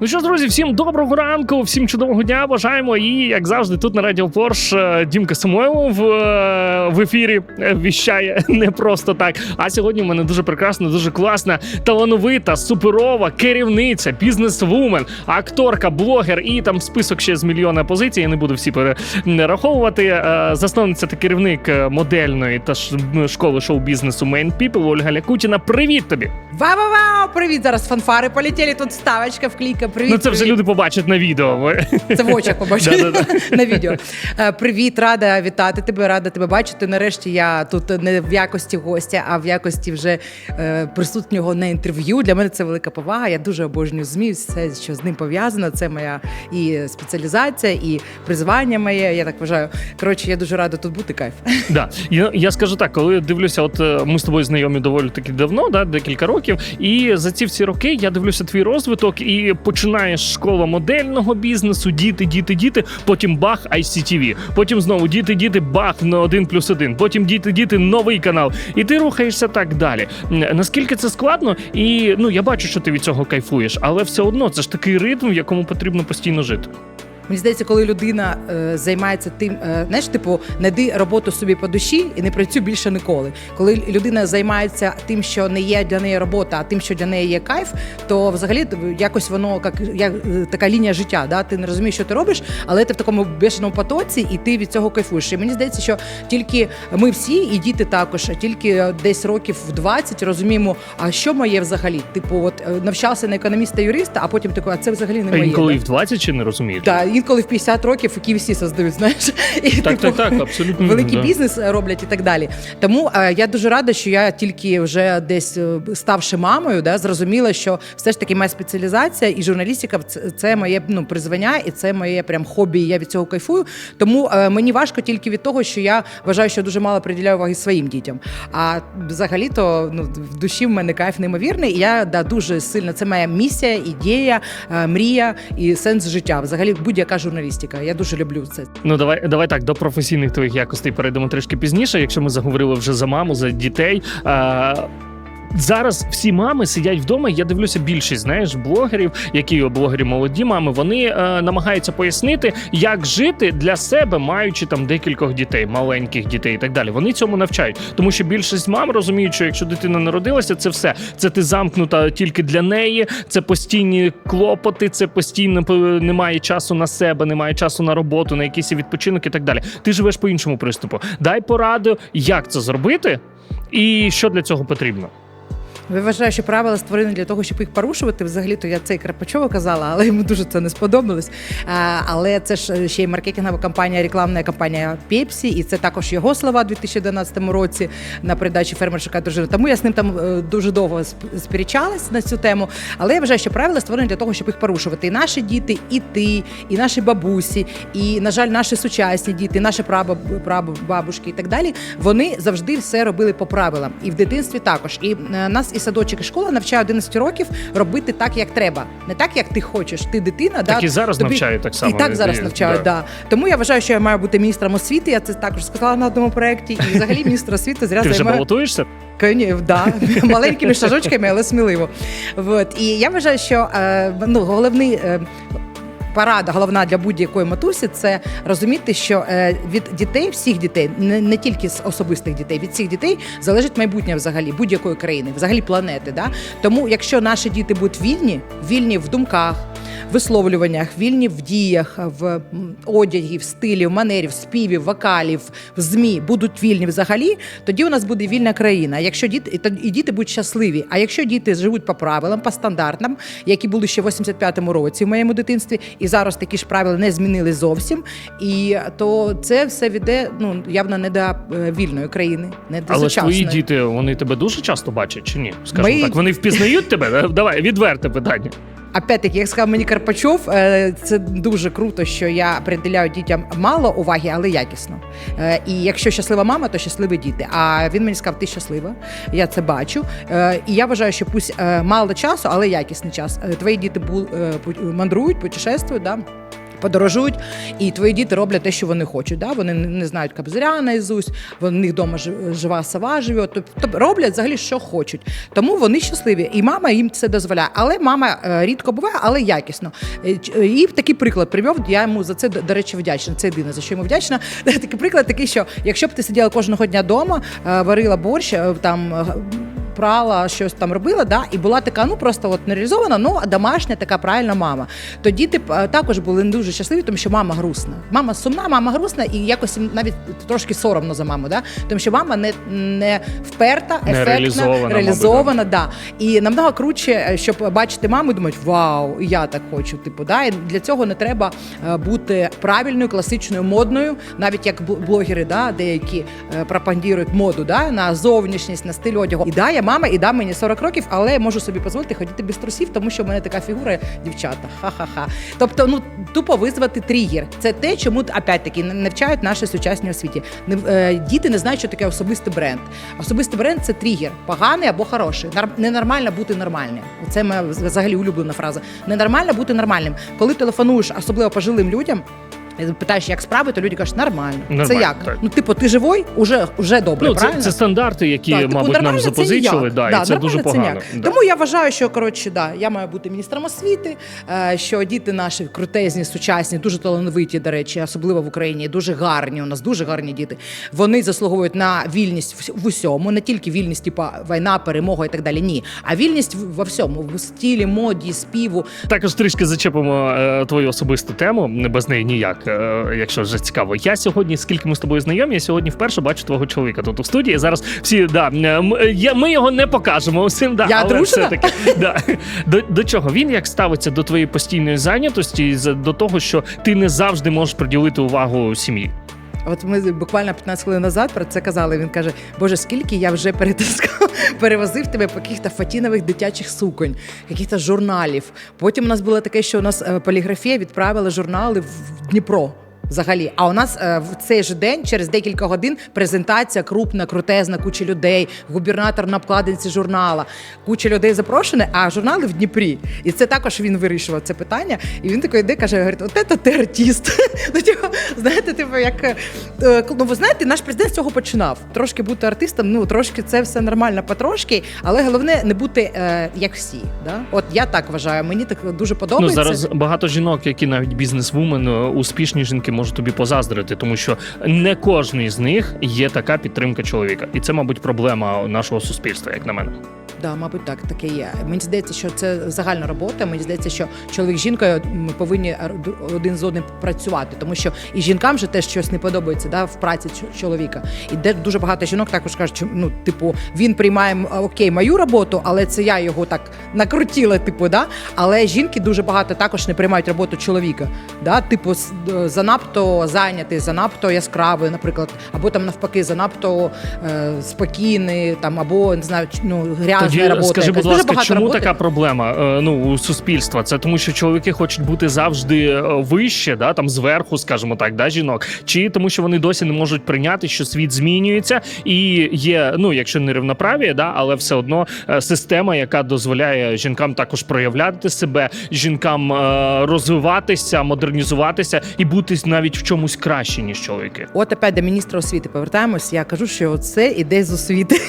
Ну що ж, друзі, всім доброго ранку, всім чудового дня бажаємо. І як завжди, тут на Радіо Порш е, Дімка Самойлов е, в ефірі е, віщає не просто так. А сьогодні в мене дуже прекрасна, дуже класна, талановита, суперова керівниця, бізнес-вумен, акторка, блогер і там список ще з мільйона позицій. Я не буду всі перераховувати. Засновниця та керівник модельної та школи шоу-бізнесу Main People Ольга Лякутіна. Привіт тобі! Вау-вау-вау! Привіт! Зараз фанфари полетіли, тут ставочка, вклейка. Привіт. Ну це вже привіт. люди побачать на відео. Це в очах Да-да-да. на відео. Е, Привіт, рада вітати тебе, рада тебе бачити. Нарешті я тут не в якості гостя, а в якості вже е, присутнього на інтерв'ю. Для мене це велика повага. Я дуже обожнюю ЗМІ, все, що з ним пов'язано. Це моя і спеціалізація, і призвання моє. Я так вважаю. Коротше, я дуже рада тут бути. Кайф. Да, я, я скажу так, коли я дивлюся, от е, ми з тобою знайомі доволі таки давно, да, декілька років. І за ці всі роки я дивлюся твій розвиток і починаєш школа модельного бізнесу, діти, діти, діти. Потім бах, ICTV. Потім знову діти, діти, бах на один плюс один. Потім діти, діти, новий канал. І ти рухаєшся так далі. Наскільки це складно, і ну я бачу, що ти від цього кайфуєш, але все одно це ж такий ритм, в якому потрібно постійно жити. Мені здається, коли людина е, займається тим, е, знаєш, типу, знайди роботу собі по душі і не працюй більше ніколи. Коли людина займається тим, що не є для неї робота, а тим, що для неї є кайф, то взагалі якось воно як, як е, така лінія життя. Да? Ти не розумієш, що ти робиш, але ти в такому бешеному потоці, і ти від цього кайфуєш. І мені здається, що тільки ми всі, і діти також, тільки десь років в 20 розуміємо, а що моє взагалі? Типу, от е, навчався на економіста юриста, а потім такий, а це взагалі не моє. інколи да? в 20 чи не розумієш? Так, інколи в 50 років які всі создають, знаєш, і Так, типу, так, так, абсолютно. великий да. бізнес роблять і так далі. Тому е, я дуже рада, що я тільки вже десь е, ставши мамою, да, зрозуміла, що все ж таки моя спеціалізація і журналістика це, це моє ну, призвання, і це моє прям хобі. і Я від цього кайфую. Тому е, мені важко тільки від того, що я вважаю, що дуже мало приділяю уваги своїм дітям. А взагалі-то ну, в душі в мене кайф неймовірний. І я да, дуже сильно це моя місія, ідея, мрія і сенс життя. Взагалі, будь-яка журналістика. Я дуже люблю це. Ну давай, давай так до професійних твоїх якостей перейдемо трішки пізніше. Якщо ми заговорили вже за маму, за дітей. А... Зараз всі мами сидять вдома. Я дивлюся більшість знаєш блогерів, які блогері молоді мами. Вони е, намагаються пояснити, як жити для себе, маючи там декількох дітей, маленьких дітей і так далі. Вони цьому навчають, тому що більшість мам розуміють, що якщо дитина народилася, це все. Це ти замкнута тільки для неї. Це постійні клопоти, це постійно немає часу на себе, немає часу на роботу, на якийсь відпочинок і так далі. Ти живеш по іншому приступу. Дай пораду, як це зробити, і що для цього потрібно. Я вважаю, що правила створені для того, щоб їх порушувати. Взагалі, то я це і Карпачова казала, але йому дуже це не сподобалось. А, але це ж ще й маркетингова кампанія, рекламна кампанія Pepsi, і це також його слова у 2011 році на передачі Фермер шукає дружину. Тому я з ним там е, дуже довго сп- сперечалась на цю тему. Але я вважаю, що правила створені для того, щоб їх порушувати. І наші діти, і ти, і наші бабусі, і, на жаль, наші сучасні діти, наші прабаб- прабабушки і так далі. Вони завжди все робили по правилам. І в дитинстві також. І е, нас і садочок, і школа навчає 11 років робити так, як треба. Не так, як ти хочеш. Ти дитина, Так да, і зараз тобі- навчають так само. і так зараз І- навчають, да. да. Тому я вважаю, що я маю бути міністром освіти. Я це також сказала на одному проєкті. І взагалі міністр освіти зря Ти вже займає балотуєшся? Конів, да, маленькими шажочками, але сміливо. Вот. І я вважаю, що е, ну, головний. Порада головна для будь-якої матусі це розуміти, що е, від дітей, всіх дітей, не, тільки з особистих дітей, від всіх дітей залежить майбутнє взагалі будь-якої країни, взагалі планети. Да? Тому, якщо наші діти будуть вільні, вільні в думках, висловлюваннях, вільні в діях, в одягі, в стилі, в манері, в співі, в вокалі, в змі будуть вільні взагалі, тоді у нас буде вільна країна. Якщо діти і діти будуть щасливі. А якщо діти живуть по правилам, по стандартам, які були ще в 85-му році в моєму дитинстві, і зараз такі ж правила не змінили зовсім, і то це все веде ну явно не до е, вільної країни, не до Але сучасної. твої діти, вони тебе дуже часто бачать чи ні? Скажімо Ми... так, вони впізнають тебе? Давай, відверте питання. Опять-таки, як сказав мені Карпачов, е, це дуже круто, що я приділяю дітям мало уваги, але якісно. Е, І якщо щаслива мама, то щасливі діти. А він мені сказав, ти щаслива. Я це бачу. Е, І я вважаю, що пусть мало часу, але якісний час. Твої діти мандрують, путешествують? Подорожують, і твої діти роблять те, що вони хочуть. Да? Вони не знають кабзаря наізусть, в них вдома жива сова живе. Тобто роблять взагалі, що хочуть. Тому вони щасливі. І мама їм це дозволяє. Але мама е, рідко буває, але якісно. Е, е, І такий приклад привів. Я йому за це, до речі, вдячна. Це єдине, за що йому вдячна. Такий приклад такий, що якщо б ти сиділа кожного дня вдома, варила борщ, там. Прала щось там робила, да, і була така, ну просто от не реалізована, ну домашня така правильна мама. Тоді ти е, також були не дуже щасливі, тому що мама грустна. Мама сумна, мама грустна, і якось навіть трошки соромно за маму, да? тому що мама не, не вперта, Не ефектна, реалізована, мабуть, да. І намного круче, е, щоб бачити маму і думати, вау, і я так хочу. Типу, да? І для цього не треба е, бути правильною, класичною, модною, навіть як блогери, да, деякі пропагандують моду да, на зовнішність, на стиль одягу. І да, я мама, і да, мені 40 років, але я можу собі дозволити ходити без трусів, тому що в мене така фігура, дівчата. Ха-ха-ха. Тобто, ну тупо визвати тригер. Це те, чому опять-таки навчають наші сучасні освіті. Е, діти не знають, що таке особистий бренд. Особистий бренд це тригер, поганий або хороший. Ненормально бути нормальним. Це моя взагалі улюблена фраза. Ненормально бути нормальним. Коли телефонуєш, особливо пожилим людям. Питаєш, як справи, то люди кажуть, нормально. це як? так. Ну, типу, ти живой, уже, уже добре, Ну, це, правильно? це стандарти, які, Так, типу, мабуть, нам нормально це запозичили, да, і це дуже погано. ніяк. Да. Тому я вважаю, що коротше, да, я маю бути міністром освіти, е, що діти наші крутезні, сучасні, дуже талановиті, до речі, особливо в Україні, дуже гарні. У нас дуже гарні діти. Вони заслуговують на вільність в- усьому, не тільки вільність, типа війна, перемога і так далі. Ні, а вільність во всьому, в стилі, моді, співу. Також трішки зачепимо е, твою особисту тему, без неї ніяк, якщо вже цікаво. Я сьогодні, скільки ми з тобою знайомі, я сьогодні вперше бачу твого чоловіка тут у студії. Зараз всі да, е, е, ми його не покажемо усім. Да, Я але все-таки да. до, до чого він як ставиться до твоєї постійної зайнятості, до того, що ти не завжди можеш приділити увагу сім'ї. От ми буквально 15 хвилин назад про це казали. Він каже: Боже, скільки я вже перетискав, перевозив тебе по яких-то фатінових дитячих суконь, яких-то журналів. Потім у нас було таке, що у нас е, поліграфія відправила журнали в Дніпро. Взагалі, а у нас е, в цей же день, через декілька годин, презентація крупна, крутезна, куча людей, губернатор на обкладинці журнала, куча людей запрошені, а журнали в Дніпрі. І це також він вирішував це питання. І він такий йде, каже: говорить, от це ти артист. Ну, типу, знаєте, типу, як е, е, ну ви знаєте, наш президент з цього починав. Трошки бути артистом, ну трошки це все нормально, потрошки, але головне не бути е, як всі. Да? От я так вважаю. Мені так дуже Ну подобається. зараз багато жінок, які навіть бізнесвумен, успішні жінки можуть тобі позаздрити, тому що не кожний з них є така підтримка чоловіка, і це, мабуть, проблема нашого суспільства, як на мене. Да, мабуть, так таке є. Мені здається, що це загальна робота. Мені здається, що чоловік з жінкою м, повинні один з одним працювати, тому що і жінкам же теж щось не подобається да, в праці чоловіка. І де дуже багато жінок також кажуть, що ну, типу, він приймає окей мою роботу, але це я його так накрутила. Типу, да. Але жінки дуже багато також не приймають роботу чоловіка. Да? Типу, занадто зайнятий, занадто яскравий, наприклад, або там навпаки, занадто е, спокійний, там або не знаю, ну грязна Тоді робота. скажи, будь ласка, чому роботи. така проблема е, ну, у суспільства? Це тому, що чоловіки хочуть бути завжди е, вище, да, там зверху, скажімо так, да, жінок, чи тому, що вони досі не можуть прийняти, що світ змінюється, і є, ну якщо не рівноправ'я, да, але все одно е, система, яка дозволяє жінкам також проявляти себе, жінкам розвиватися, модернізуватися і бути навіть в чомусь краще, ніж чоловіки. От опять до міністра освіти повертаємось. Я кажу, що це іде з освіти.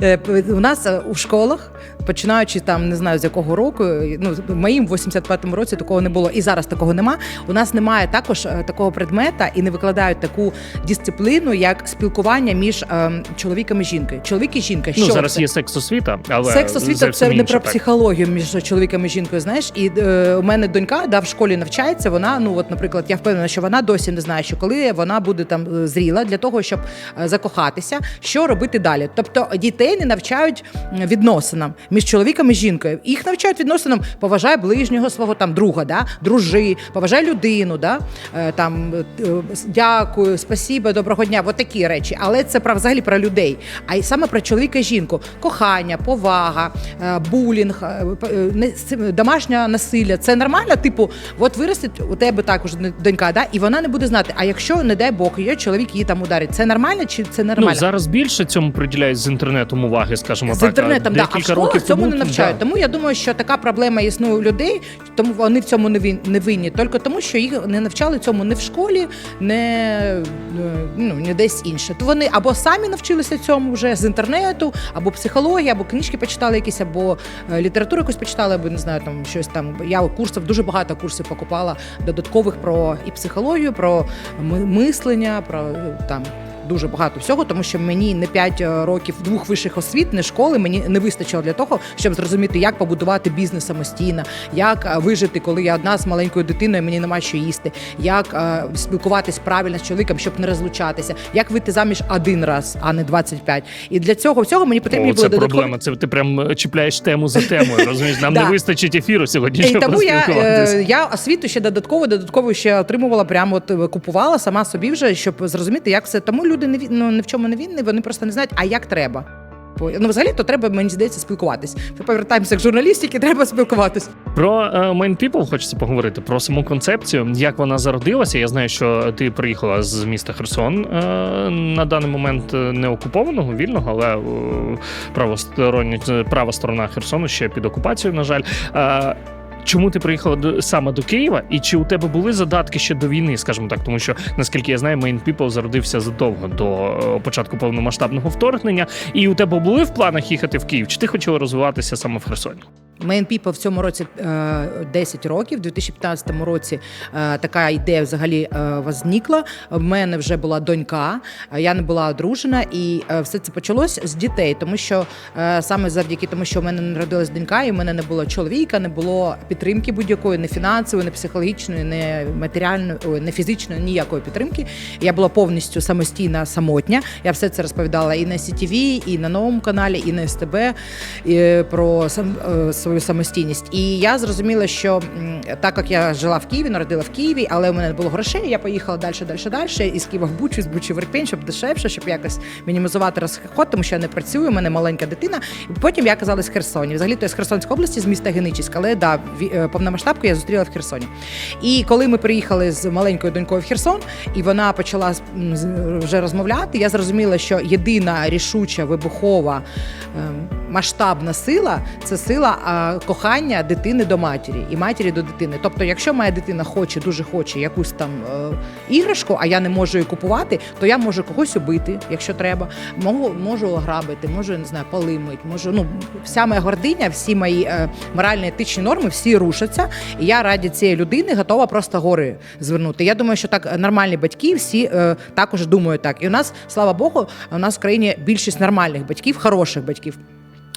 У нас е, у школах, починаючи там, не знаю з якого року, ну в моїм 85-му році такого не було, і зараз такого нема. У нас немає також е, такого предмета і не викладають таку дисципліну, як спілкування між е, чоловіком і жінкою. Чоловік і жінка. Ну зараз це? є секс освіта, але Секс освіта це не про так. психологію між чоловіком і жінкою. Знаєш, і е, у мене донька да, в школі навчається. Вона, ну от, наприклад, я впевнена, що вона досі не знає, що коли вона буде там е, зріла для того, щоб е, закохатися, що робити далі. Тобто дітей не навчають відносинам між чоловіком і жінкою. Їх навчають відносинам поважай ближнього свого там друга, да, дружи, поважай людину, да, е, там е, дякую, спасіба, доброго дня. От такі речі. Але це про взагалі про людей. А й саме про чоловіка і жінку: кохання, повага, е, булінг, домашнє насилля. Це нормально? Типу, от виростить у тебе також донька, да, і вона не буде знати. А якщо, не дай Бог, її чоловік її там ударить, це нормально чи це нормально? Ну зараз більше цьому приділяють з інтернетом уваги, скажімо З так. Інтернетом, а да. А в школах цьому не навчають. да. Тому я думаю, що така проблема існує у людей, тому вони в цьому не не винні, тільки тому, що їх не навчали цьому не в школі, не, ну, не десь інше. То вони або самі навчилися цьому вже з інтернету, або психології, або книжки почитали якісь, або е, літературу якусь почитали, або не знаю, там щось там. Я курсів дуже багато курсів покупала додаткових про і психологію, про мислення, про е, там. Дуже багато всього, тому що мені не 5 років двох вищих освіт, не школи, мені не вистачило для того, щоб зрозуміти, як побудувати бізнес самостійно, як е, вижити, коли я одна з маленькою дитиною, мені нема що їсти, як е, спілкуватись правильно з чоловіком, щоб не розлучатися, як вийти заміж один раз, а не 25. І для цього всього мені потрібні О, були це додаткові проблема. Це ти прям е, чіпляєш тему за темою. Розумієш, нам не вистачить ефіру сьогодні, щоб тому я, е, я освіту ще додатково, додатково ще отримувала, прямо от е, купувала сама собі вже, щоб зрозуміти, як це. Тому люди не ну, ні в чому не винні, вони просто не знають, а як треба. Ну, взагалі, то треба, мені здається, спілкуватись. Ми повертаємося к журналістики, треба спілкуватись. Про е, Main People хочеться поговорити про саму концепцію, як вона зародилася. Я знаю, що ти приїхала з міста Херсон е, на даний момент е, не окупованого, вільного, але правостороння права сторона Херсону ще під окупацією, на жаль. Е, Чому ти приїхала до саме до Києва, і чи у тебе були задатки ще до війни, скажімо так, тому що наскільки я знаю, Main People зародився задовго до е, початку повномасштабного вторгнення, і у тебе були в планах їхати в Київ? Чи ти хотіла розвиватися саме в Херсоні? Main People в цьому році е, 10 років. У 2015 році е, така ідея взагалі е, возникла. В мене вже була донька, е, я не була одружена, і е, все це почалось з дітей, тому що е, саме завдяки тому, що в мене народилась донька, і в мене не було чоловіка, не було підтримки будь-якої, не фінансової, не психологічної, не матеріальної, не фізичної, ніякої підтримки. Я була повністю самостійна, самотня. Я все це розповідала і на CTV, і на новому каналі, і на СТБ і про сам е, свою самостійність. І я зрозуміла, що так як я жила в Києві, народила в Києві, але у мене не було грошей, я поїхала далі, далі, далі, із Києва в Бучу, з Бучі в Ірпінь, щоб дешевше, щоб якось мінімізувати розход, тому що я не працюю, у мене маленька дитина. І потім я оказалась в Херсоні. Взагалі то я з Херсонської області, з міста Геничиськ, але да, е, повномасштабку я зустріла в Херсоні. І коли ми приїхали з маленькою донькою в Херсон, і вона почала вже розмовляти, я зрозуміла, що єдина рішуча, вибухова, ем, масштабна сила це сила кохання дитини до матері і матері до дитини. Тобто, якщо моя дитина хоче, дуже хоче якусь там е, іграшку, а я не можу її купувати, то я можу когось убити, якщо треба. Можу, можу ограбити, можу не знаю, полимить, можу. Ну вся моя гординя, всі мої е, моральні етичні норми, всі рушаться. І я раді цієї людини готова просто гори звернути. Я думаю, що так нормальні батьки всі е, також думають так. І у нас, слава Богу, у нас в країні більшість нормальних батьків, хороших батьків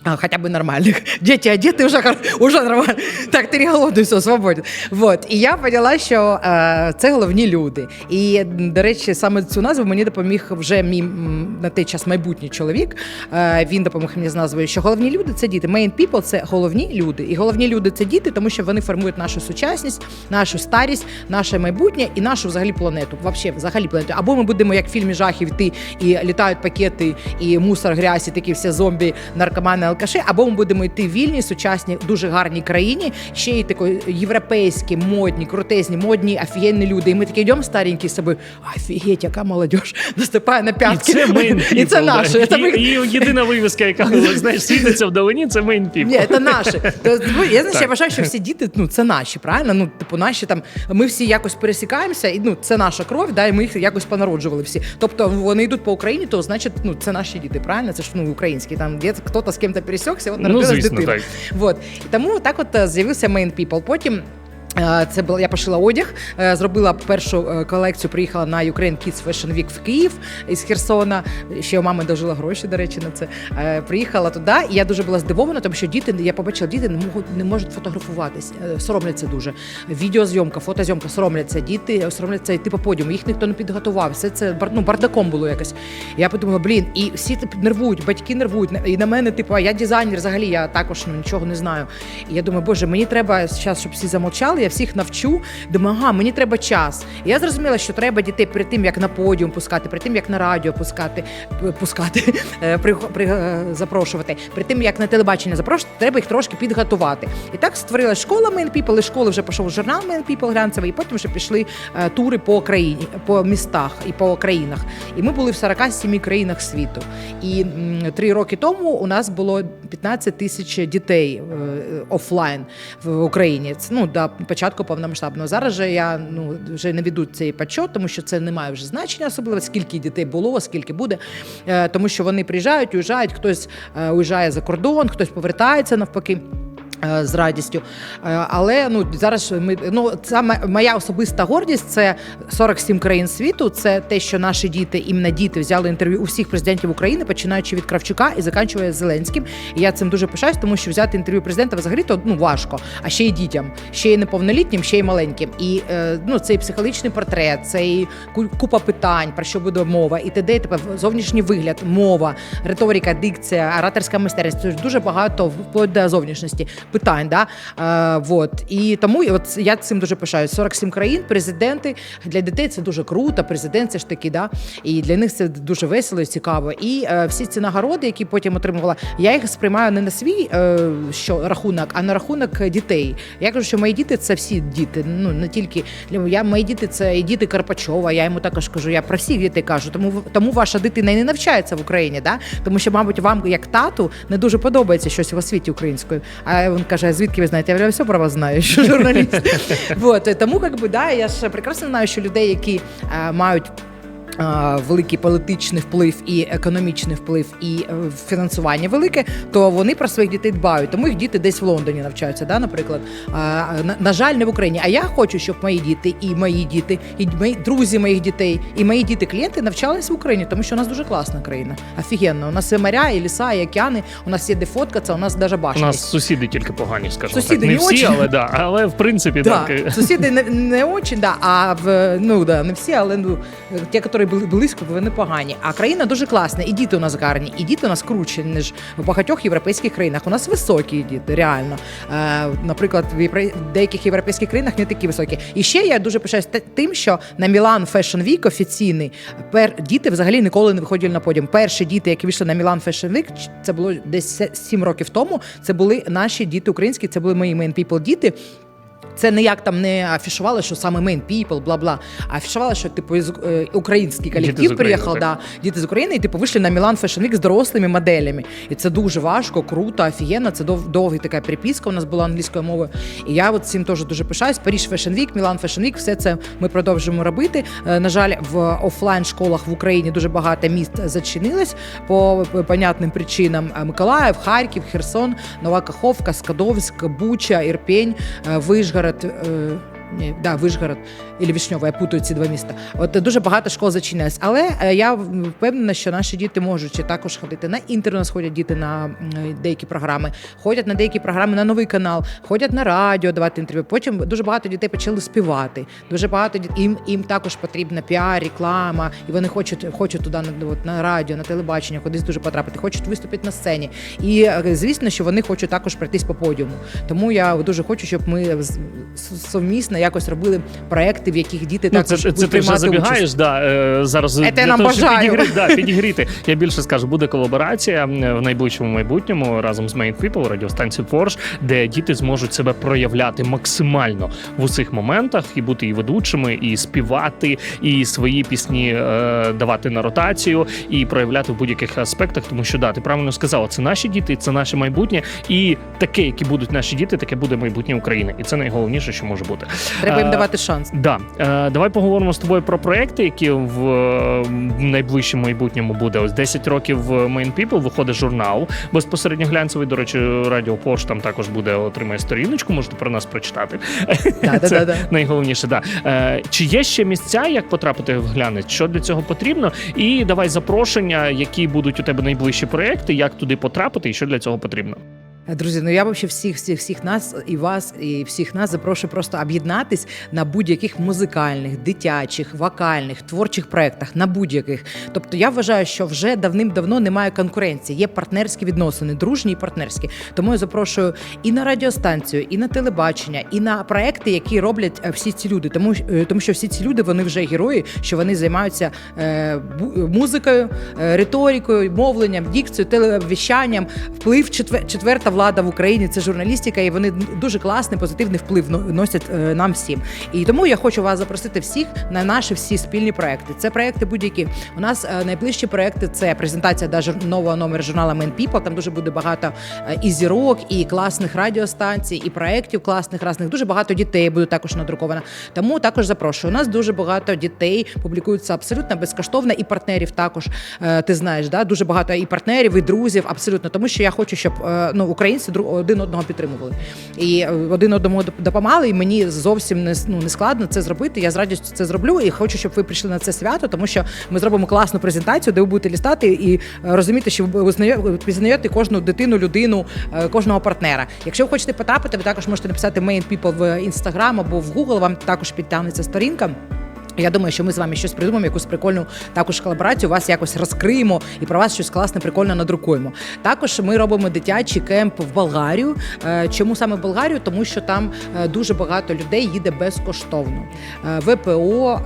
А, Хотя бы нормальных. Дети одеты уже, хор- уже нормально. Так, три голодний, все, свободен. Вот. І я поняла, що е, це головні люди. І, до речі, саме цю назву мені допоміг вже мій м, на той час майбутній чоловік. Е, він допомог мені з назвою, що головні люди це діти. Main people – це головні люди. І головні люди це діти, тому що вони формують нашу сучасність, нашу старість, наше майбутнє і нашу взагалі планету. Вообще, взагалі планету. Або ми будемо як в фільмі жахів йти і літають пакети, і мусор, грязь, і такі всі зомбі, наркомани, алкаші, або ми будемо йти в вільній, сучасній, дуже гарній країні, ще й такої європейські, модні, крутезні, модні, офігенні люди. І ми такі йдемо старенькі з собою. Офігеть, яка молодь наступає на І п'ятки. це main І це наше. да. Ми- І, і єдина вивіска, яка знаєш, світиться вдалині, це main people. Ні, це наше. Ну, я, знаєш, я вважаю, що всі діти ну, це наші, правильно? Ну, типу, наші там, ми всі якось пересікаємося, і ну, це наша кров, да, і ми їх якось понароджували всі. Тобто вони йдуть по Україні, то значить, ну, це наші діти, правильно? Це ж ну, українські. Там хтось з ким-то пересікся, от Ну, звісно, дитина. так. Вот. І тому так от е, з'явився Main People. Потім. Е, Це була я пошила одяг, е, зробила першу е, колекцію. Приїхала на Ukraine Kids Fashion Week в Київ із Херсона. Ще у мами дожила гроші, до речі, на це. Приїхала туди, і я дуже була здивована, тому що діти, я побачила, діти не можуть не можуть фотографуватись, е, соромляться дуже. Відеозйомка, фотозйомка, соромляться. Діти соромляться йти по подіуму. Їх ніхто не підготував. Все це ну, бардаком було якось. Я подумала, блін, і всі нервують, батьки нервують. І на мене, типу, я дизайнер, взагалі я також ну, нічого не знаю. І я думаю, боже, мені треба зараз, щоб всі замовчали. Я всіх навчу. Думаю, ага, мені треба час. І я зрозуміла, що треба дітей перед тим, як на подіум пускати, перед тим, як на радіо пускати, пускати, е, при, при, е, запрошувати, перед тим, як на телебачення запрошувати, треба їх трошки підготувати. І так створилась школа Main People, і школи вже пішов журнал Main People глянцевий, і потім вже пішли е, тури по країні, по містах і по країнах. І ми були в 47 країнах світу. І три роки тому у нас було 15 тисяч дітей офлайн в Україні. Ну до початку повномасштабного. Зараз же я ну вже не веду цей почет, тому що це не має вже значення, особливо скільки дітей було, скільки буде. Е, Тому що вони приїжджають, уїжджають, хтось е, уїжджає за кордон, хтось повертається навпаки. Е, З радістю, Е, але ну зараз ми ну саме моя особиста гордість це 47 країн світу. Це те, що наші діти, іменно діти, взяли інтерв'ю у всіх президентів України, починаючи від Кравчука і заканчує Зеленським. І я цим дуже пишаюсь, тому що взяти інтерв'ю президента взагалі то ну важко, а ще й дітям, ще й неповнолітнім, ще й маленьким. І е, ну цей психологічний портрет, цей купа питань, про що буде мова, і т.д. і т.п. зовнішній вигляд, мова, риторика, дикція, ораторська майстерність. Це дуже багато вплоть до зовнішності питань. Да? Е, вот. І тому і от я цим дуже пишаюсь. 47 країн, президенти для дітей це дуже круто. Президент це ж таки, да? і для них це дуже весело і цікаво. І е, всі ці нагороди, які потім отримувала, я їх сприймаю не на свій е, що рахунок, а на рахунок дітей. Я кажу, що мої діти це всі діти. Ну не тільки я мої діти, це і діти Карпачова. Я йому також кажу. Я про всіх дітей кажу. Тому тому ваша дитина і не навчається в Україні, да? тому що, мабуть, вам як тату не дуже подобається щось в освіті українською. А він каже: звідки ви знаєте? Я говорю, «Я все про вас знаю, що журналіст. Вот тому, якби, да, я ж прекрасно знаю, що людей, які мають. Е, Великий політичний вплив і економічний вплив, і е, фінансування велике, то вони про своїх дітей дбають. Тому їх діти десь в Лондоні навчаються, да, наприклад. На, на жаль, не в Україні. А я хочу, щоб мої діти, і мої діти, і мої друзі моїх дітей, і мої діти-клієнти навчались в Україні, тому що у нас дуже класна країна. Офігенно. У нас і моря, і ліса, і океани. У нас є де фоткатися, у нас навіть У башня. є. нас сусіди тільки погані, скажімо Сусіди так. Не не всі, очень. але да. Але в принципі Да, так. сусіди не, не очень, да, а в ну да, не всі, але ну ті, які близько, вони погані. А країна дуже класна, і діти у нас гарні, і діти у нас круче, ніж в багатьох європейських країнах. У нас високі діти, реально. Е, наприклад, в деяких європейських країнах не такі високі. І ще я дуже пишаюсь тим, що на Мілан Fashion Week офіційний пер діти взагалі ніколи не виходили на подіум. Перші діти, які вийшли на Мілан Fashion Week, це було десь 7 років тому. Це були наші діти українські, це були мої main people діти. Це ніяк там не афішували, що саме main people, бла бла. А афішували, що типу із, е, український з колектив України, приїхав, да, діти з України, і типу вийшли на Мілан Fashion Week з дорослими моделями. І це дуже важко, круто, офігенно. Це дов, довга така приписка у нас була англійською мовою. І я от цим теж дуже пишаюсь. Паріж Fashion Week, Мілан Fashion Week, все це ми продовжуємо робити. Е, На жаль, в офлайн школах в Україні дуже багато міст зачинилось по понятним причинам. Е, Миколаїв, Харків, Херсон, Нова Каховка, Скадовськ, Буча, Ірпень, е, Вишгород. э, не, да, Вишгород і Вишньова, я ці два міста. От дуже багато школ зачинилось. Але е, я впевнена, що наші діти можуть також ходити на інтернет, ходять діти на деякі програми, ходять на деякі програми на новий канал, ходять на радіо давати інтерв'ю. Потім дуже багато дітей почали співати. Дуже багато діт- їм, їм також потрібна піар, реклама, і вони хочуть, хочуть туди на, от, на радіо, на телебачення, кудись дуже потрапити, хочуть виступити на сцені. І е, звісно, що вони хочуть також пройтись по подіуму. Тому я дуже хочу, щоб ми совмісно якось робили проекти, в яких діти Ну, також це, це ти вже забігаєш, участь. да, е, зараз Це для нам того, щоб бажаю. Підігріти, да, підігріти. Я більше скажу, буде колаборація в найближчому майбутньому разом з Main People, радіостанцією Forge, де діти зможуть себе проявляти максимально в усіх моментах і бути і ведучими, і співати, і свої пісні е, давати на ротацію, і проявляти в будь-яких аспектах. Тому що да, ти правильно сказала, це наші діти, це наше майбутнє, і таке, які будуть наші діти, таке буде майбутнє України. І це найголовніше, що може бути. Треба їм Е, давати шанс. Да, е, давай поговоримо з тобою про проекти, які в, е, в найближчому майбутньому буде. Ось 10 років в Main People виходить журнал безпосередньо глянцевий. До речі, Радіо Порш там також буде отримає сторіночку. Можете про нас прочитати. Да, Це да, да. найголовніше. Да. Е, чи є ще місця, як потрапити в глянець? Що для цього потрібно? І давай запрошення, які будуть у тебе найближчі проекти, як туди потрапити, і що для цього потрібно. Друзі, ну я вообще всіх, всіх, всіх нас і вас, і всіх нас запрошую просто об'єднатись на будь-яких музикальних, дитячих, вокальних, творчих проєктах, на будь-яких. Тобто я вважаю, що вже давним-давно немає конкуренції, є партнерські відносини, дружні і партнерські. Тому я запрошую і на радіостанцію, і на телебачення, і на проекти, які роблять е, всі ці люди. Тому, е, тому що всі ці люди вони вже герої, що вони займаються е, музикою, е, риторикою, мовленням, дікцією, телевіщанням. Вплив четвер, четверта влада в Україні це журналістика, і вони дуже класний, позитивний вплив носять е, нам всім. І тому я хочу вас запросити всіх на наші всі спільні проекти. Це проекти будь-які. У нас е, найближчі проекти це презентація да, жур- нового номера журналу Man People. Там дуже буде багато е, і зірок, і класних радіостанцій, і проєктів класних разних. Дуже багато дітей буде також надруковано. Тому також запрошую. У нас дуже багато дітей публікуються абсолютно безкоштовно, і партнерів також. Ти знаєш, да? дуже багато і партнерів, і друзів, абсолютно. Тому що я хочу, щоб ну, українці один одного підтримували. І е, один одному допомагали. І мені зовсім не, ну, не складно це зробити. Я з радістю це зроблю. І хочу, щоб ви прийшли на це свято, тому що ми зробимо класну презентацію, де ви будете лістати і е, розуміти, що ви пізнаєте кожну дитину, людину, е, кожного партнера. Якщо ви хочете потрапити, ви також можете написати Main People в Instagram або в Google, вам також підтягнеться сторінка. Я думаю, що ми з вами щось придумаємо, якусь прикольну також колаборацію, вас якось розкриємо і про вас щось класне, прикольно надрукуємо. Також ми робимо дитячий кемп в Болгарію. Е, Чому саме в Болгарію? Тому що там е, дуже багато людей їде безкоштовно. Е, ВПО,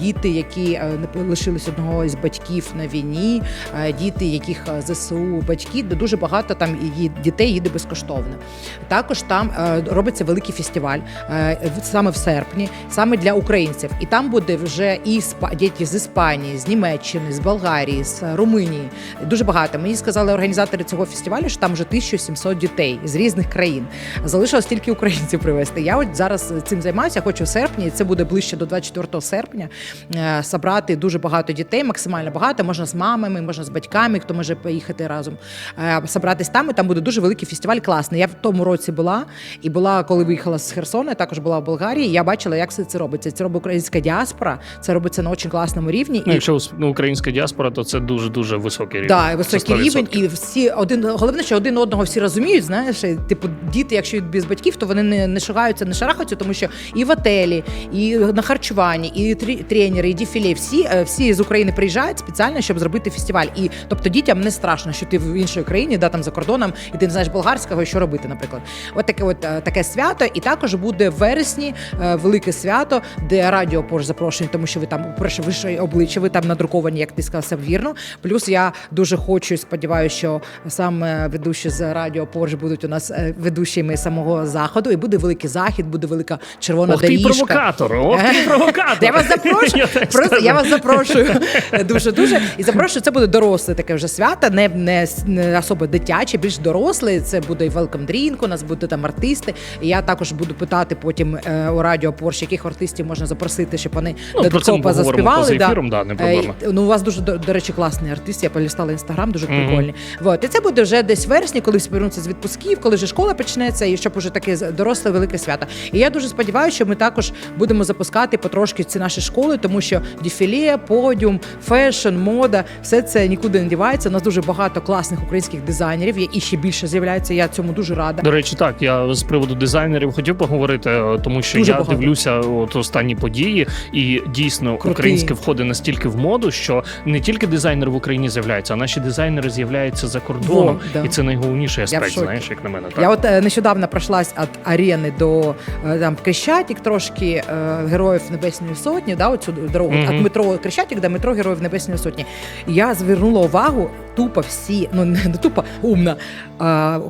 діти, які не лишились одного із батьків на війні, діти, яких ЗСУ батьки, дуже багато там і дітей їде безкоштовно. Також там робиться великий фестиваль саме в серпні, саме для українців. І там буде вже і спа- діти з Іспанії, з Німеччини, з Болгарії, з Румунії. Дуже багато. Мені сказали організатори цього фестивалю, що там вже 1700 дітей з різних країн. Залишилось тільки українців привезти. Я от зараз цим займаюся. Хочу в серпні. Це буде ближче до 24 серпня. е, Собрати дуже багато дітей, максимально багато. Можна з мамами, можна з батьками, хто може поїхати разом. Е, Собратись там. І там буде дуже великий фестиваль. Класний. Я в тому році була і була, коли виїхала з Херсона. Також була в Болгарії. Я бачила, як все це робиться. Це робить українська діаспора. Це робиться на дуже класному рівні. Ну, І- якщо ну, українська діаспора, то це дуже дуже високий рівень. Да, високий рівень, і всі один головне, що один одного всі розуміють. Знаєш, типу, діти, якщо йдуть без батьків, то вони не, не шугаються, не шарахаються, тому що і в отелі, і на харчуванні, і трі- тренери, і дефіле, всі, е, всі з України приїжджають спеціально, щоб зробити фестиваль. І тобто дітям не страшно, що ти в іншій країні, да, там за кордоном, і ти не знаєш болгарського, що робити, наприклад. От таке, от е, таке свято, і також буде в вересні е, велике свято, де радіо Порш запрошені, тому що ви там перше вище обличчя, ви там надруковані, як ти сказав, вірно. Плюс я дуже хочу і сподіваюся, що саме ведучі з радіо Порш будуть у нас е, ведучими самого заходу, і буде великий захід, буде велика червона Ох ти доріжка. провокатор! Ох ти провокатор! Я вас запрошую. Просто я вас запрошую дуже дуже і запрошую. Це буде доросле таке вже свято, не, не, не особо дитяче, більш доросле. Це буде і welcome drink, У нас будуть там артисти. І я також буду питати потім е, у радіо Порш, яких артистів можна запросити, щоб вони Ну, про це ми поговоримо заспівали. поза ефіром, да, не проблема. Е, Ну у вас дуже до, до речі класний артист. Я полістала інстаграм, дуже прикольний. Вот. І це буде вже десь вересні, коли всі повернуться з відпусків, коли вже школа почнеться, і щоб уже таке доросле велике свято. І я дуже сподіваюся, що ми також будемо запускати потрошки ці наші школи, тому що дефіле, подіум, фешн, мода, все це нікуди не дівається. У нас дуже багато класних українських дизайнерів. є І ще більше з'являється. Я цьому дуже рада. До речі, так я з приводу дизайнерів хотів поговорити, е, тому що Дуже я багато. дивлюся от останні події, і дійсно Крутий. українське входить настільки в моду, що не тільки дизайнери в Україні з'являються, а наші дизайнери з'являються за кордоном, Во, да. і це найголовніший аспект. Знаєш, як на мене, так Я от е, нещодавно пройшлась від арени до е, там Крещатик, трошки е, героїв Небесної Сотні, да, оцю дорогу від метро Крещатик до метро Героїв Небесної Сотні. Я звернула увагу, тупо всі, ну не тупо, умна. е,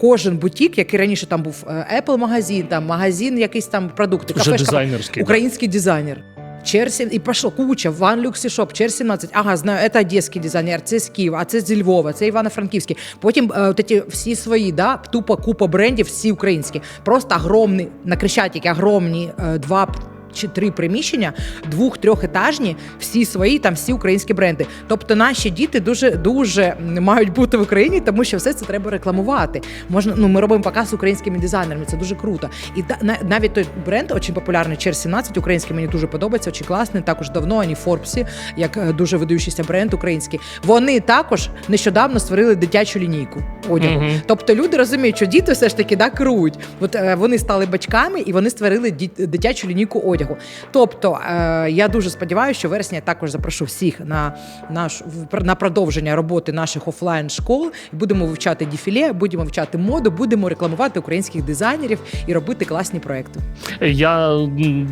Кожен бутік, який раніше там був Apple магазин, там магазин, якийсь там продукти, кафешка, дизайнерський. да. Український дизайнер. Чер і пішло куча, Ван Люксі Шоп, Чер 17. Ага, знаю, це одеський дизайнер, це з Києва, а це зі Львова, це Івано-Франківський. Потім е, от ці всі свої, да, тупо купа брендів, всі українські. Просто огромні, на Крещатике огромні е, два чи три приміщення, двох-трьохетажні, всі свої, там всі українські бренди. Тобто наші діти дуже дуже мають бути в Україні, тому що все це треба рекламувати. Можна, ну ми робимо показ українськими дизайнерами, це дуже круто. І та- навіть той бренд дуже популярний Чер 17 український, мені дуже подобається, дуже класний. Також давно в Форбсі, як е, дуже видаючийся бренд український. Вони також нещодавно створили дитячу лінійку одягу. Мгм. Тобто люди розуміють, що діти все ж таки да, керують. От е, вони стали батьками і вони створили дитячу лінійку одягу. Тобто е, я дуже сподіваюся, що в вересні я також запрошу всіх на наш на продовження роботи наших офлайн школ. Будемо вивчати дефіле, будемо вивчати моду, будемо рекламувати українських дизайнерів і робити класні проекти. Я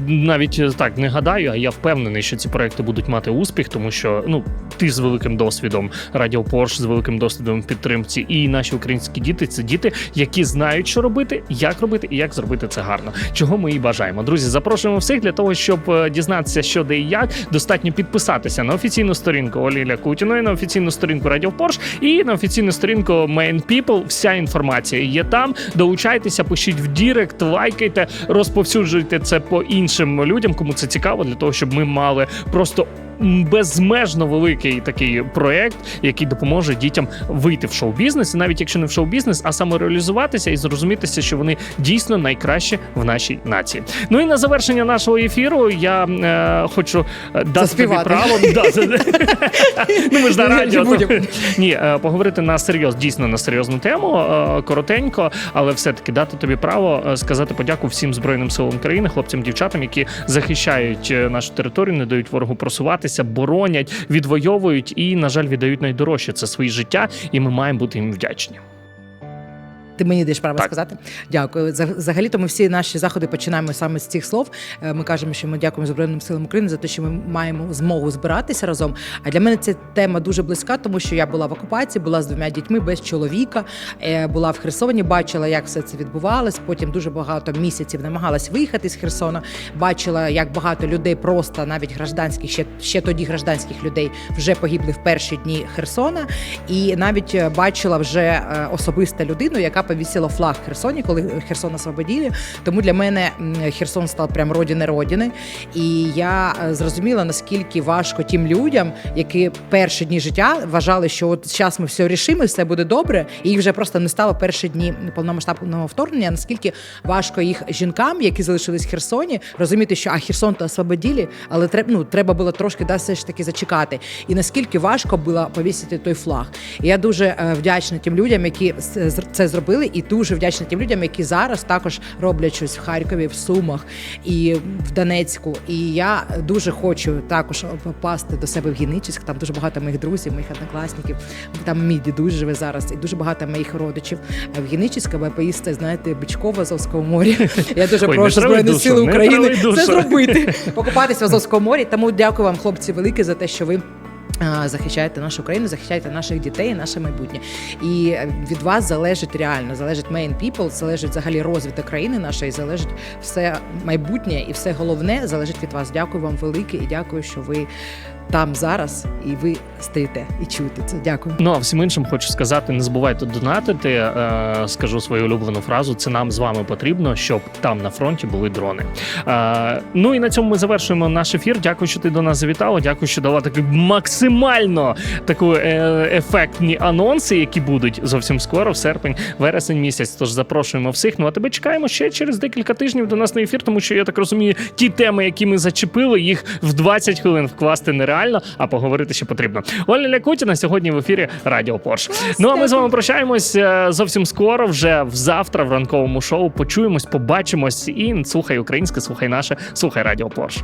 навіть е, так не гадаю, а я впевнений, що ці проекти будуть мати успіх, тому що ну ти з великим досвідом, Радіо Порш з великим досвідом підтримці, і наші українські діти це діти, які знають, що робити, як робити і як зробити це гарно. Чого ми і бажаємо. Друзі, запрошуємо всіх для того, щоб е, дізнатися, що де і як. Достатньо підписатися на офіційну сторінку Олі Лякутіної, на офіційну сторінку Радіо Порш і на офіційну сторінку Main People. Вся інформація є там. Долучайтеся, пишіть в Дірект, лайкайте, розповсюджуйте це по іншим людям, кому це цікаво, для того, щоб ми мали просто. Безмежно великий такий проект, який допоможе дітям вийти в шоу-бізнес, і навіть якщо не в шоу-бізнес, а самореалізуватися і зрозумітися, що вони дійсно найкращі в нашій нації. Ну і на завершення нашого ефіру я е, хочу е, дати Заспівати. тобі право. Ну ми ж на радіо. Ні, е, поговорити на серйоз, дійсно на серйозну тему, е, коротенько, але все-таки дати тобі право сказати подяку всім збройним силам країни, хлопцям, дівчатам, які захищають нашу територію, не дають ворогу просуватися, боронять, відвоюють і, на жаль, віддають найдорожче це свої життя, і ми маємо бути їм вдячні. Ти мені даєш право Так. сказати? Дякую. За- Взагалі-то ми всі наші заходи починаємо саме з цих слов. Е, Ми кажемо, що ми дякуємо Збройним силам України за те, що ми маємо змогу збиратися разом. А для мене ця тема дуже близька, тому що я була в окупації, була з двома дітьми без чоловіка, е, була в Херсоні, бачила, як все це відбувалось. Потім дуже багато місяців намагалась виїхати з Херсона. Бачила, як багато людей просто навіть гражданських, ще, ще тоді гражданських людей вже погибли в перші дні Херсона. І навіть е, бачила вже особиста людину, яка повісила флаг Херсоні, коли Херсон освободили. Тому для мене Херсон став прям родини родини. І я е, зрозуміла, наскільки важко тим людям, які перші дні життя вважали, що от зараз ми все рішимо, все буде добре, і їх вже просто не стало перші дні повномасштабного вторгнення. Наскільки важко їх жінкам, які залишились в Херсоні, розуміти, що а Херсон то освободили, але треба ну треба було трошки да, все ж таки зачекати. І наскільки важко було повісити той флаг. І я дуже е, вдячна тим людям, які це зробили, і дуже вдячна тим людям, які зараз також роблять щось в Харкові, в Сумах і в Донецьку. І я дуже хочу також попасти до себе в Генічеськ. Там дуже багато моїх друзів, моїх однокласників. Там мій дідусь живе зараз, і дуже багато моїх родичів Е, в Генічеськ, аби поїсти, знаєте, бичко в Азовському морі. Я дуже Ой, прошу Збройні Сили України це зробити. Покупатися в Азовському морі. Тому дякую вам, хлопці, велике за те, що ви. Захищаєте нашу країну, захищаєте наших дітей, наше майбутнє. І від вас залежить реально, залежить main people, залежить взагалі розвиток країни нашої, залежить все майбутнє і все головне залежить від вас. Дякую вам велике і дякую, що ви там зараз і ви стоїте і чуєте це. Дякую. Ну а всім іншим хочу сказати: не забувайте донатити. Е, скажу свою улюблену фразу: це нам з вами потрібно, щоб там на фронті були дрони. Е, ну і на цьому ми завершуємо наш ефір. Дякую, що ти до нас завітала. Дякую, що дала такі максимально таку е, ефектні анонси, які будуть зовсім скоро, в серпень, вересень місяць. Тож запрошуємо всіх. Ну а тебе чекаємо ще через декілька тижнів до нас на ефір, тому що я так розумію, ті теми, які ми зачепили, їх в 20 хвилин вкласти нереально, а поговорити ще потрібно. Оля Лякутіна сьогодні в ефірі Радіо Порш. Ну а ми з вами прощаємось е, зовсім скоро, вже завтра в ранковому шоу. Почуємось, побачимось і слухай українське, слухай наше, слухай Радіо Порш.